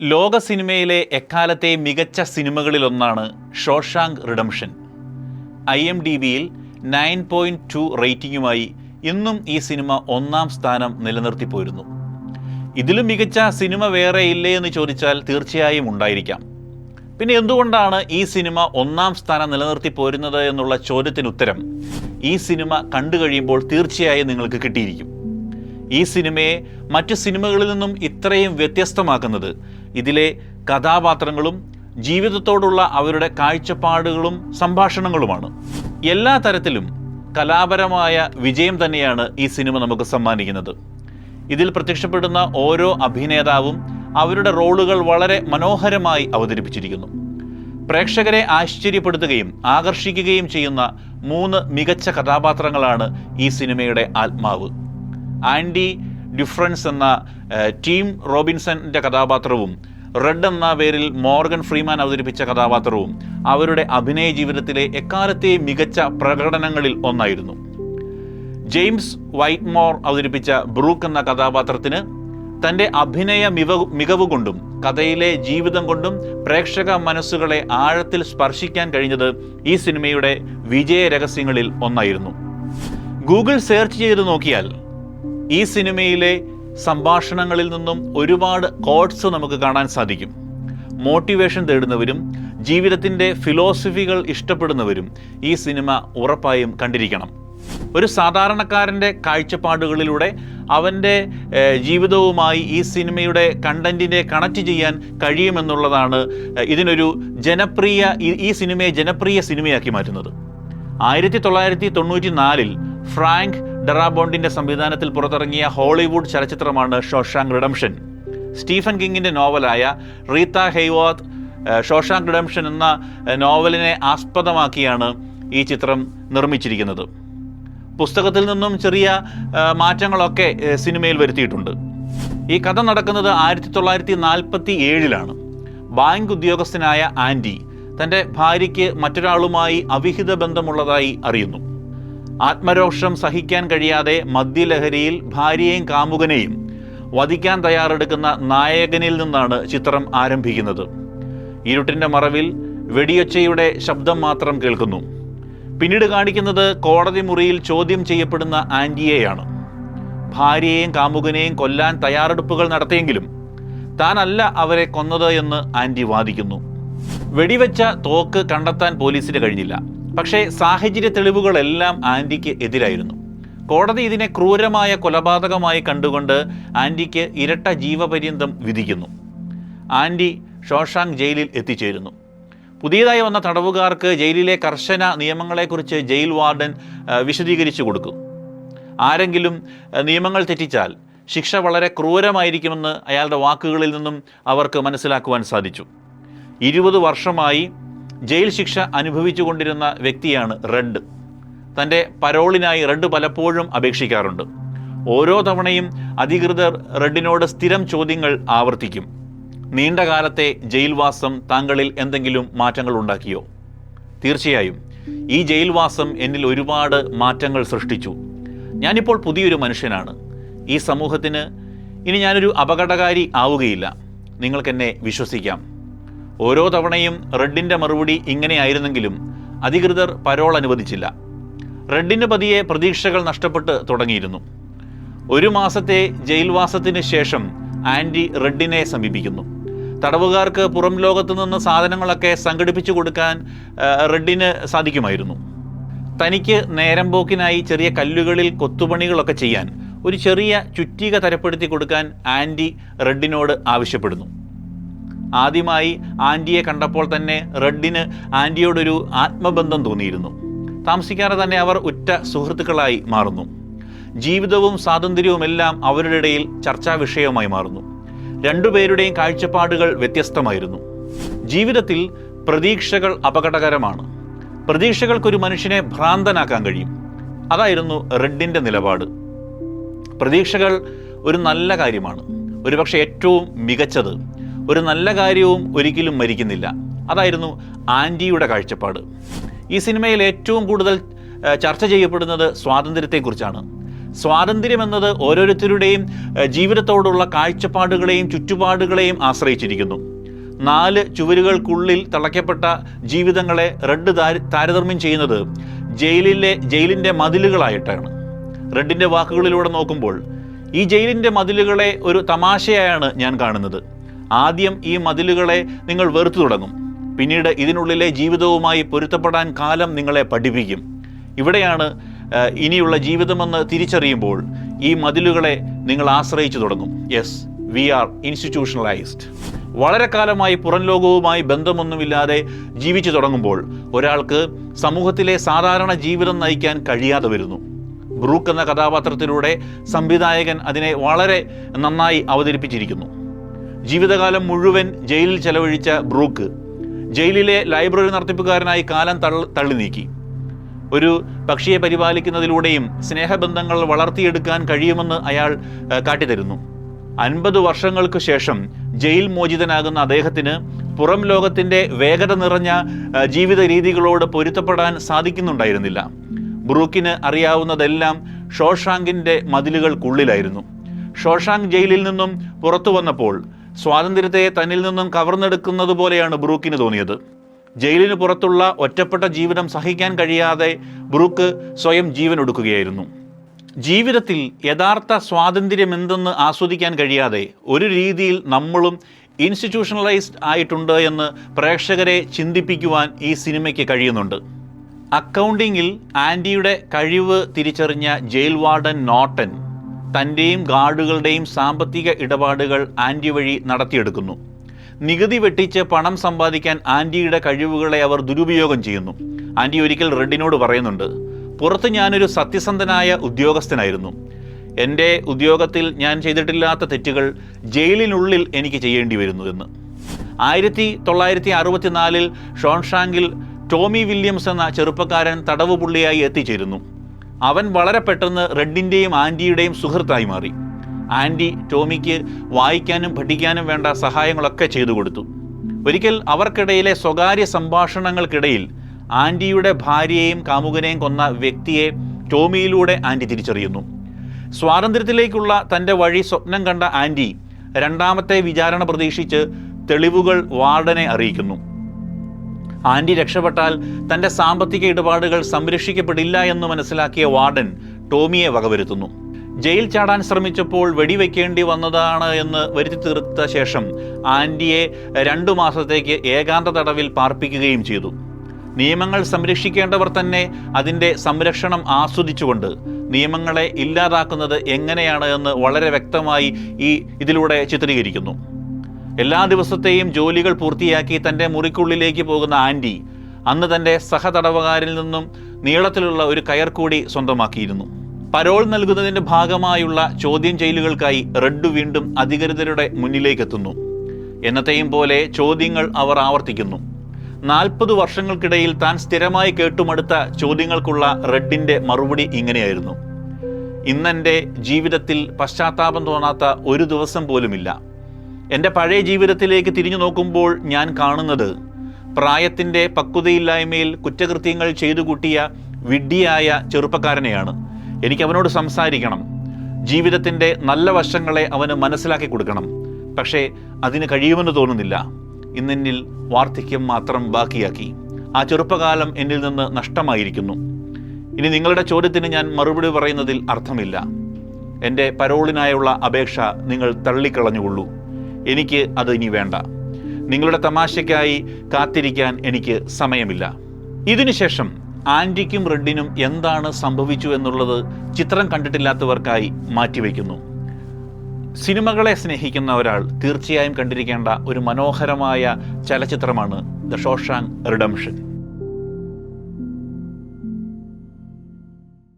ലോക സിനിമയിലെ എക്കാലത്തെ മികച്ച സിനിമകളിലൊന്നാണ് Shawshank Redemption. I M D ബിയിൽ നയൻ പോയിന്റ് ടു റേറ്റിംഗുമായി ഇന്നും ഈ സിനിമ ഒന്നാം സ്ഥാനം നിലനിർത്തിപ്പോയിരുന്നു ഇതിലും മികച്ച സിനിമ വേറെ ഇല്ലേ എന്ന് ചോദിച്ചാൽ തീർച്ചയായും ഉണ്ടായിരിക്കാം. പിന്നെ എന്തുകൊണ്ടാണ് ഈ സിനിമ ഒന്നാം സ്ഥാനം നിലനിർത്തി പോരുന്നത് എന്നുള്ള ചോദ്യത്തിന് ഉത്തരം ഈ സിനിമ കണ്ടു കഴിയുമ്പോൾ തീർച്ചയായും നിങ്ങൾക്ക് കിട്ടിയിരിക്കും. ഈ സിനിമയെ മറ്റു സിനിമകളിൽ നിന്നും ഇത്രയും വ്യത്യസ്തമാക്കുന്നത് ഇതിലെ കഥാപാത്രങ്ങളും ജീവിതത്തോടുള്ള അവരുടെ കാഴ്ചപ്പാടുകളും സംഭാഷണങ്ങളുമാണ്. എല്ലാ തരത്തിലും കലാപരമായ വിജയം തന്നെയാണ് ഈ സിനിമ നമുക്ക് സമ്മാനിക്കുന്നത്. ഇതിൽ പ്രത്യക്ഷപ്പെടുന്ന ഓരോ അഭിനേതാവും അവരുടെ റോളുകൾ വളരെ മനോഹരമായി അവതരിപ്പിച്ചിരിക്കുന്നു. പ്രേക്ഷകരെ ആശ്ചര്യപ്പെടുത്തുകയും ആകർഷിക്കുകയും ചെയ്യുന്ന മൂന്ന് മികച്ച കഥാപാത്രങ്ങളാണ് ഈ സിനിമയുടെ ആത്മാവ്. ആൻഡി ഡിഫറൻസ് എന്ന ടീം റോബിൻസന്റെ കഥാപാത്രവും റെഡ് എന്ന പേരിൽ മോർഗൻ ഫ്രീമാൻ അവതരിപ്പിച്ച കഥാപാത്രവും അവരുടെ അഭിനയ ജീവിതത്തിലെ എക്കാലത്തെയും മികച്ച പ്രകടനങ്ങളിൽ ഒന്നായിരുന്നു. ജെയിംസ് വൈറ്റ്മോർ അവതരിപ്പിച്ച ബ്രൂക്ക് എന്ന കഥാപാത്രത്തിന് തന്റെ അഭിനയ മികവ് മികവ് കൊണ്ടും കഥയിലെ ജീവിതം കൊണ്ടും പ്രേക്ഷക മനസ്സുകളെ ആഴത്തിൽ സ്പർശിക്കാൻ കഴിഞ്ഞത് ഈ സിനിമയുടെ വിജയ രഹസ്യങ്ങളിൽ ഒന്നായിരുന്നു. ഗൂഗിൾ സെർച്ച് ചെയ്ത് നോക്കിയാൽ ഈ സിനിമയിലെ സംഭാഷണങ്ങളിൽ നിന്നും ഒരുപാട് കോഡ്സ് നമുക്ക് കാണാൻ സാധിക്കും. മോട്ടിവേഷൻ തേടുന്നവരും ജീവിതത്തിന്റെ ഫിലോസഫികൾ ഇഷ്ടപ്പെടുന്നവരും ഈ സിനിമ ഉറപ്പായും കണ്ടിരിക്കണം. ഒരു സാധാരണക്കാരന്റെ കാഴ്ചപ്പാടുകളിലൂടെ അവന്റെ ജീവിതവുമായി ഈ സിനിമയുടെ കണ്ടന്റിനെ കണക്ട് ചെയ്യാൻ കഴിയുമെന്നുള്ളതാണ് ഇതിനൊരു ജനപ്രിയ ഈ- സിനിമയെ ജനപ്രിയ സിനിമയാക്കി മാറ്റുന്നത്. ആയിരത്തി തൊള്ളായിരത്തി തൊണ്ണൂറ്റി നാലിൽ ഫ്രാങ്ക് ഡെറാബോണ്ടിന്റെ സംവിധാനത്തിൽ പുറത്തിറങ്ങിയ ഹോളിവുഡ് ചലച്ചിത്രമാണ് ഷോഷാങ് റിഡംഷൻ. സ്റ്റീഫൻ കിങ്ങിന്റെ നോവലായ റീത്ത ഹെയ്വാത്ത് ഷോഷാങ് റിഡംഷൻ എന്ന നോവലിനെ ആസ്പദമാക്കിയാണ് ഈ ചിത്രം നിർമ്മിച്ചിരിക്കുന്നത്. പുസ്തകത്തിൽ നിന്നും ചെറിയ മാറ്റങ്ങളൊക്കെ സിനിമയിൽ വരുത്തിയിട്ടുണ്ട്. ഈ കഥ നടക്കുന്നത് ആയിരത്തി തൊള്ളായിരത്തി നാൽപ്പത്തി ഏഴിലാണ് ബാങ്ക് ഉദ്യോഗസ്ഥനായ ആന്റി തന്റെ ഭാര്യയ്ക്ക് മറ്റൊരാളുമായി അവിഹിത ബന്ധമുള്ളതായി അറിയുന്നു. ആത്മരോഷം സഹിക്കാൻ കഴിയാതെ മദ്യലഹരിയിൽ ഭാര്യയെയും കാമുകനെയും വധിക്കാൻ തയ്യാറെടുക്കുന്ന നായകനിൽ നിന്നാണ് ചിത്രം ആരംഭിക്കുന്നത്. ഇരുട്ടിന്റെ മറവിൽ വെടിയൊച്ചയുടെ ശബ്ദം മാത്രം കേൾക്കുന്നു. പിന്നീട് കാണിക്കുന്നത് കോടതി മുറിയിൽ ചോദ്യം ചെയ്യപ്പെടുന്ന ആന്റിയെയാണ് ഭാര്യയെയും കാമുകനെയും കൊല്ലാൻ തയ്യാറെടുപ്പുകൾ നടത്തിയെങ്കിലും താനല്ല അവരെ കൊന്നത് എന്ന് ആന്റി വാദിക്കുന്നു. വെടിവെച്ച തോക്ക് കണ്ടെത്താൻ പോലീസിന് കഴിഞ്ഞില്ല. പക്ഷേ സാഹചര്യ തെളിവുകളെല്ലാം ആന്റിക്ക് എതിരായിരുന്നു. കോടതി ഇതിനെ ക്രൂരമായ കൊലപാതകമായി കണ്ടുകൊണ്ട് ആന്റിക്ക് ഇരട്ട ജീവപര്യന്തം വിധിക്കുന്നു. ആന്റി ഷോഷാങ് ജയിലിൽ എത്തിച്ചേരുന്നു. പുതിയതായി വന്ന തടവുകാർക്ക് ജയിലിലെ കർശന നിയമങ്ങളെക്കുറിച്ച് ജയിൽ വാർഡൻ വിശദീകരിച്ചു കൊടുക്കും. ആരെങ്കിലും നിയമങ്ങൾ തെറ്റിച്ചാൽ ശിക്ഷ വളരെ ക്രൂരമായിരിക്കുമെന്ന് അയാളുടെ വാക്കുകളിൽ നിന്നും അവർക്ക് മനസ്സിലാക്കുവാൻ സാധിച്ചു. ഇരുപത് വർഷമായി ജയിൽ ശിക്ഷ അനുഭവിച്ചുകൊണ്ടിരുന്ന വ്യക്തിയാണ് റെഡ്. തന്റെ പരോളിനായി റെഡ് പലപ്പോഴും അപേക്ഷിക്കാറുണ്ട്. ഓരോ തവണയും അധികൃതർ റെഡിനോട് സ്ഥിരം ചോദ്യങ്ങൾ ആവർത്തിക്കും. നീണ്ടകാലത്തെ ജയിൽവാസം താങ്കളിൽ എന്തെങ്കിലും മാറ്റങ്ങൾ ഉണ്ടാക്കിയോ? തീർച്ചയായും. ഈ ജയിൽവാസം എന്നിൽ ഒരുപാട് മാറ്റങ്ങൾ സൃഷ്ടിച്ചു. ഞാനിപ്പോൾ പുതിയൊരു മനുഷ്യനാണ്. ഈ സമൂഹത്തിന് ഇനി ഞാനൊരു അപകടകാരി ആവുകയില്ല. നിങ്ങൾക്കെന്നെ വിശ്വസിക്കാം. ഓരോ തവണയും റെഡിന്റെ മറുപടി ഇങ്ങനെയായിരുന്നെങ്കിലും അധികൃതർ പരോൾ അനുവദിച്ചില്ല. റെഡിന് പതിയെ പ്രതീക്ഷകൾ നഷ്ടപ്പെട്ട് തുടങ്ങിയിരുന്നു. ഒരു മാസത്തെ ജയിൽവാസത്തിന് ശേഷം ആന്റി റെഡിനെ സമീപിക്കുന്നു. തടവുകാർക്ക് പുറം ലോകത്തു നിന്ന് സാധനങ്ങളൊക്കെ സംഘടിപ്പിച്ചു കൊടുക്കാൻ റെഡിന് സാധിക്കുമായിരുന്നു. തനിക്ക് നേരം പോക്കിനായി ചെറിയ കല്ലുകളിൽ കൊത്തുപണികളൊക്കെ ചെയ്യാൻ ഒരു ചെറിയ ചുറ്റിക തരപ്പെടുത്തി കൊടുക്കാൻ ആന്റി റെഡിനോട് ആവശ്യപ്പെടുന്നു. ആദ്യമായി ആന്റിയെ കണ്ടപ്പോൾ തന്നെ റെഡിന് ആന്റിയോടൊരു ആത്മബന്ധം തോന്നിയിരുന്നു. താമസിക്കാതെ തന്നെ അവർ ഉറ്റ സുഹൃത്തുക്കളായി മാറുന്നു. ജീവിതവും സ്വാതന്ത്ര്യവും എല്ലാം അവരുടെ ഇടയിൽ ചർച്ചാ വിഷയവുമായി മാറുന്നു. രണ്ടുപേരുടെയും കാഴ്ചപ്പാടുകൾ വ്യത്യസ്തമായിരുന്നു. ജീവിതത്തിൽ പ്രതീക്ഷകൾ അപകടകരമാണ്. പ്രതീക്ഷകൾക്കൊരു മനുഷ്യനെ ഭ്രാന്തനാക്കാൻ കഴിയും. അതായിരുന്നു റെഡിന്റെ നിലപാട്. പ്രതീക്ഷകൾ ഒരു നല്ല കാര്യമാണ്. ഒരുപക്ഷെ ഏറ്റവും മികച്ചത് ഒരു നല്ല കാര്യവും ഒരിക്കലും മരിക്കുന്നില്ല. അതായിരുന്നു ആന്റിയുടെ കാഴ്ചപ്പാട്. ഈ സിനിമയിൽ ഏറ്റവും കൂടുതൽ ചർച്ച ചെയ്യപ്പെടുന്നത് സ്വാതന്ത്ര്യത്തെക്കുറിച്ചാണ്. സ്വാതന്ത്ര്യം എന്നത് ഓരോരുത്തരുടെയും ജീവിതത്തോടുള്ള കാഴ്ചപ്പാടുകളെയും ചുറ്റുപാടുകളെയും ആശ്രയിച്ചിരിക്കുന്നു. നാല് ചുവരുകൾക്കുള്ളിൽ തളയ്ക്കപ്പെട്ട ജീവിതങ്ങളെ റെഡ് താര- താരതമ്യം ചെയ്യുന്നത് ജയിലിലെ ജയിലിന്റെ മതിലുകളായിട്ടാണ്. റെഡിന്റെ വാക്കുകളിലൂടെ നോക്കുമ്പോൾ ഈ ജയിലിന്റെ മതിലുകളെ ഒരു തമാശയായാണ് ഞാൻ കാണുന്നത്. ആദ്യം ഈ മതിലുകളെ നിങ്ങൾ വെറുത്തു തുടങ്ങും. പിന്നീട് ഇതിനുള്ളിലെ ജീവിതവുമായി പൊരുത്തപ്പെടാൻ കാലം നിങ്ങളെ പഠിപ്പിക്കും. ഇവിടെയാണ് ഇനിയുള്ള ജീവിതമെന്ന് തിരിച്ചറിയുമ്പോൾ ഈ മതിലുകളെ നിങ്ങൾ ആശ്രയിച്ചു തുടങ്ങും. യെസ് വി ആർ ഇൻസ്റ്റിറ്റ്യൂഷണലൈസ്ഡ് വളരെ കാലമായി പുറം ലോകവുമായി ബന്ധമൊന്നുമില്ലാതെ ജീവിച്ചു തുടങ്ങുമ്പോൾ ഒരാൾക്ക് സമൂഹത്തിലെ സാധാരണ ജീവിതം നയിക്കാൻ കഴിയാതെ വരുന്നു. ബ്രൂക്ക് എന്ന കഥാപാത്രത്തിലൂടെ സംവിധായകൻ അതിനെ വളരെ നന്നായി അവതരിപ്പിച്ചിരിക്കുന്നു. ജീവിതകാലം മുഴുവൻ ജയിലിൽ ചെലവഴിച്ച ബ്രൂക്ക് ജയിലിലെ ലൈബ്രറി നടത്തിപ്പുകാരനായി കാലം തള്ളി നീക്കി. ഒരു പക്ഷിയെ പരിപാലിക്കുന്നതിലൂടെയും സ്നേഹബന്ധങ്ങൾ വളർത്തിയെടുക്കാൻ കഴിയുമെന്ന് അയാൾ കാട്ടിത്തരുന്നു. അൻപത് വർഷങ്ങൾക്ക് ശേഷം ജയിൽ മോചിതനാകുന്ന അദ്ദേഹത്തിന് പുറം ലോകത്തിന്റെ വേഗത നിറഞ്ഞ ജീവിത രീതികളോട് പൊരുത്തപ്പെടാൻ സാധിക്കുന്നുണ്ടായിരുന്നില്ല. ബ്രൂക്കിന് അറിയാവുന്നതെല്ലാം ഷോഷാങ്കിന്റെ മതിലുകൾക്കുള്ളിലായിരുന്നു. ഷോഷാങ് ജയിലിൽ നിന്നും പുറത്തു വന്നപ്പോൾ സ്വാതന്ത്ര്യത്തെ തന്നിൽ നിന്നും കവർന്നെടുക്കുന്നത് പോലെയാണ് ബ്രൂക്കിന് തോന്നിയത്. ജയിലിന് പുറത്തുള്ള ഒറ്റപ്പെട്ട ജീവിതം സഹിക്കാൻ കഴിയാതെ ബ്രൂക്ക് സ്വയം ജീവൻ ഒടുക്കുകയായിരുന്നു ജീവിതത്തിൽ യഥാർത്ഥ സ്വാതന്ത്ര്യം എന്തെന്ന് ആസ്വദിക്കാൻ കഴിയാതെ ഒരു രീതിയിൽ നമ്മളും ഇൻസ്റ്റിറ്റ്യൂഷണലൈസ്ഡ് ആയിട്ടുണ്ട് എന്ന് പ്രേക്ഷകരെ ചിന്തിപ്പിക്കുവാൻ ഈ സിനിമയ്ക്ക് കഴിയുന്നുണ്ട്. അക്കൗണ്ടിങ്ങിൽ ആന്റിയുടെ കഴിവ് തിരിച്ചറിഞ്ഞ ജയിൽ വാർഡൻ നോട്ടൻ തന്റെയും ഗാർഡുകളുടെയും സാമ്പത്തിക ഇടപാടുകൾ ആന്റി വഴി നടത്തിയെടുക്കുന്നു. നികുതി വെട്ടിച്ച് പണം സമ്പാദിക്കാൻ ആന്റിയുടെ കഴിവുകളെ അവർ ദുരുപയോഗം ചെയ്യുന്നു. ആന്റി ഒരിക്കൽ റെഡിനോട് പറയുന്നുണ്ട് പുറത്ത് ഞാനൊരു സത്യസന്ധനായ ഉദ്യോഗസ്ഥനായിരുന്നു. എന്റെ ഉദ്യോഗത്തിൽ ഞാൻ ചെയ്തിട്ടില്ലാത്ത തെറ്റുകൾ ജയിലിനുള്ളിൽ എനിക്ക് ചെയ്യേണ്ടി വരുന്നു എന്ന്. ആയിരത്തി തൊള്ളായിരത്തി അറുപത്തിനാലിൽ ഷോൺഷാങ്കിൽ ടോമി വില്യംസ് എന്ന ചെറുപ്പക്കാരൻ തടവുപുള്ളിയായി എത്തിച്ചേരുന്നു. അവൻ വളരെ പെട്ടെന്ന് റെഡിന്റെയും ആന്റിയുടെയും സുഹൃത്തായി മാറി. ആന്റി ടോമിക്ക് വായിക്കാനും പഠിക്കാനും വേണ്ട സഹായങ്ങളൊക്കെ ചെയ്തു കൊടുത്തു. ഒരിക്കൽ അവർക്കിടയിലെ സ്വകാര്യ സംഭാഷണങ്ങൾക്കിടയിൽ ആന്റിയുടെ ഭാര്യയെയും കാമുകനെയും കൊന്ന വ്യക്തിയെ ടോമിയിലൂടെ ആന്റി തിരിച്ചറിയുന്നു. സ്വാതന്ത്ര്യത്തിലേക്കുള്ള തന്റെ വഴി സ്വപ്നം കണ്ട ആന്റി രണ്ടാമത്തെ വിചാരണ പ്രതീക്ഷിച്ച് തെളിവുകൾ വാർഡനെ അറിയിക്കുന്നു. ആന്റി രക്ഷപ്പെട്ടാൽ തന്റെ സാമ്പത്തിക ഇടപാടുകൾ സംരക്ഷിക്കപ്പെടില്ല എന്ന് മനസ്സിലാക്കിയ വാർഡൻ ടോമിയെ വകവരുത്തുന്നു. ജയിൽ ചാടാൻ ശ്രമിച്ചപ്പോൾ വെടിവെക്കേണ്ടി വന്നതാണ് എന്ന് വരുത്തി തീർത്ത ശേഷം ആന്റിയെ രണ്ടു മാസത്തേക്ക് ഏകാന്ത തടവിൽ പാർപ്പിക്കുകയും ചെയ്തു. നിയമങ്ങൾ സംരക്ഷിക്കേണ്ടവർ തന്നെ അതിന്റെ സംരക്ഷണം ആസ്വദിച്ചുകൊണ്ട് നിയമങ്ങളെ ഇല്ലാതാക്കുന്നത് എങ്ങനെയാണ് എന്ന് വളരെ വ്യക്തമായി ഈ ഇതിലൂടെ ചിത്രീകരിക്കുന്നു. എല്ലാ ദിവസത്തെയും ജോലികൾ പൂർത്തിയാക്കി തന്റെ മുറിക്കുള്ളിലേക്ക് പോകുന്ന ആന്റി അന്ന് തന്റെ സഹതടവുകാരിൽ നിന്നും നീളത്തിലുള്ള ഒരു കയർ കൂടി സ്വന്തമാക്കിയിരുന്നു. പരോൾ നൽകുന്നതിന്റെ ഭാഗമായുള്ള ചോദ്യം ചെയ്യലുകൾക്കായി റെഡ് വീണ്ടും അധികൃതരുടെ മുന്നിലേക്കെത്തുന്നു എന്നത്തെയും പോലെ ചോദ്യങ്ങൾ അവർ ആവർത്തിക്കുന്നു. നാൽപ്പത് വർഷങ്ങൾക്കിടയിൽ താൻ സ്ഥിരമായി കേട്ടുമടുത്ത ചോദ്യങ്ങൾക്കുള്ള റെഡിന്റെ മറുപടി ഇങ്ങനെയായിരുന്നു. ഇന്നെന്റെ ജീവിതത്തിൽ പശ്ചാത്താപം തോന്നാത്ത ഒരു ദിവസം പോലുമില്ല. എന്റെ പഴയ ജീവിതത്തിലേക്ക് തിരിഞ്ഞു നോക്കുമ്പോൾ ഞാൻ കാണുന്നത് പ്രായത്തിന്റെ പക്വതയില്ലായ്മയിൽ കുറ്റകൃത്യങ്ങൾ ചെയ്തു കൂട്ടിയ വിഡ്ഢിയായ ചെറുപ്പക്കാരനെയാണ്. എനിക്ക് അവനോട് സംസാരിക്കണം. ജീവിതത്തിന്റെ നല്ല വശങ്ങളെ അവന് മനസ്സിലാക്കി കൊടുക്കണം. പക്ഷേ അതിന് കഴിയുമെന്ന് തോന്നുന്നില്ല. ഇന്നെന്നിൽ വാർദ്ധക്യം മാത്രം ബാക്കിയാക്കി. ആ ചെറുപ്പകാലം എന്നിൽ നിന്ന് നഷ്ടമായിരിക്കുന്നു. ഇനി നിങ്ങളുടെ ചോദ്യത്തിന് ഞാൻ മറുപടി പറയുന്നതിൽ അർത്ഥമില്ല. എന്റെ പരോളിനായുള്ള അപേക്ഷ നിങ്ങൾ തള്ളിക്കളഞ്ഞുകൊള്ളൂ. എനിക്ക് അത് ഇനി വേണ്ട. നിങ്ങളുടെ തമാശയ്ക്കായി കാത്തിരിക്കാൻ എനിക്ക് സമയമില്ല. ഇതിനുശേഷം ആന്റിക്കും റെഡിനും എന്താണ് സംഭവിച്ചു എന്നുള്ളത് ചിത്രം കണ്ടിട്ടില്ലാത്തവർക്കായി മാറ്റിവെക്കുന്നു. സിനിമകളെ സ്നേഹിക്കുന്ന ഒരാൾ തീർച്ചയായും കണ്ടിരിക്കേണ്ട ഒരു മനോഹരമായ ചലച്ചിത്രമാണ് ദ ഷോഷാങ് റിഡംഷൻ.